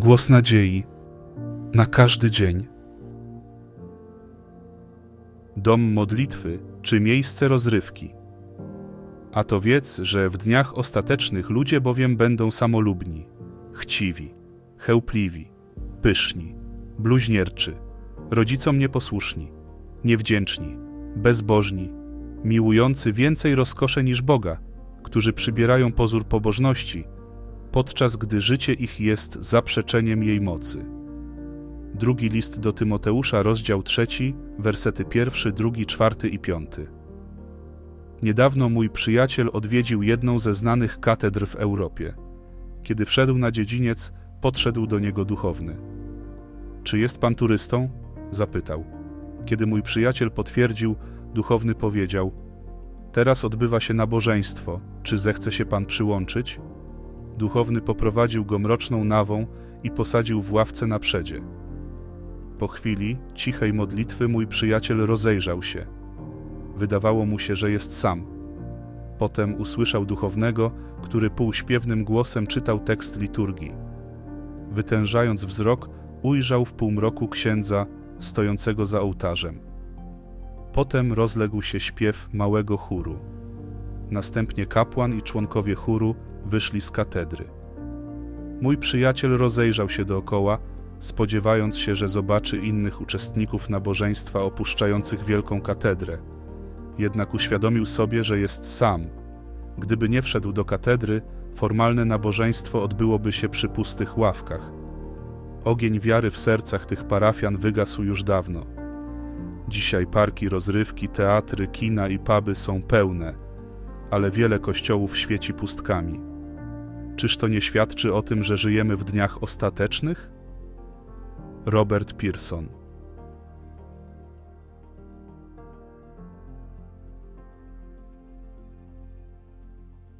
Głos nadziei na każdy dzień. Dom modlitwy czy miejsce rozrywki. A to wiedz, że w dniach ostatecznych ludzie bowiem będą samolubni, chciwi, chełpliwi, pyszni, bluźnierczy, rodzicom nieposłuszni, niewdzięczni, bezbożni, miłujący więcej rozkosze niż Boga, którzy przybierają pozór pobożności, podczas gdy życie ich jest zaprzeczeniem jej mocy. Drugi list do Tymoteusza, rozdział trzeci, wersety pierwszy, drugi, czwarty i piąty. Niedawno mój przyjaciel odwiedził jedną ze znanych katedr w Europie. Kiedy wszedł na dziedziniec, podszedł do niego duchowny. Czy jest pan turystą? zapytał. Kiedy mój przyjaciel potwierdził, duchowny powiedział: Teraz odbywa się nabożeństwo, czy zechce się pan przyłączyć? Duchowny poprowadził go mroczną nawą i posadził w ławce na przedzie. Po chwili cichej modlitwy mój przyjaciel rozejrzał się. Wydawało mu się, że jest sam. Potem usłyszał duchownego, który półśpiewnym głosem czytał tekst liturgii. Wytężając wzrok, ujrzał w półmroku księdza stojącego za ołtarzem. Potem rozległ się śpiew małego chóru. Następnie kapłan i członkowie chóru wyszli z katedry. Mój przyjaciel rozejrzał się dookoła, spodziewając się, że zobaczy innych uczestników nabożeństwa opuszczających wielką katedrę. Jednak uświadomił sobie, że jest sam. Gdyby nie wszedł do katedry, formalne nabożeństwo odbyłoby się przy pustych ławkach. Ogień wiary w sercach tych parafian wygasł już dawno. Dzisiaj parki rozrywki, teatry, kina i puby są pełne, ale wiele kościołów świeci pustkami. Czyż to nie świadczy o tym, że żyjemy w dniach ostatecznych? Robert Pearson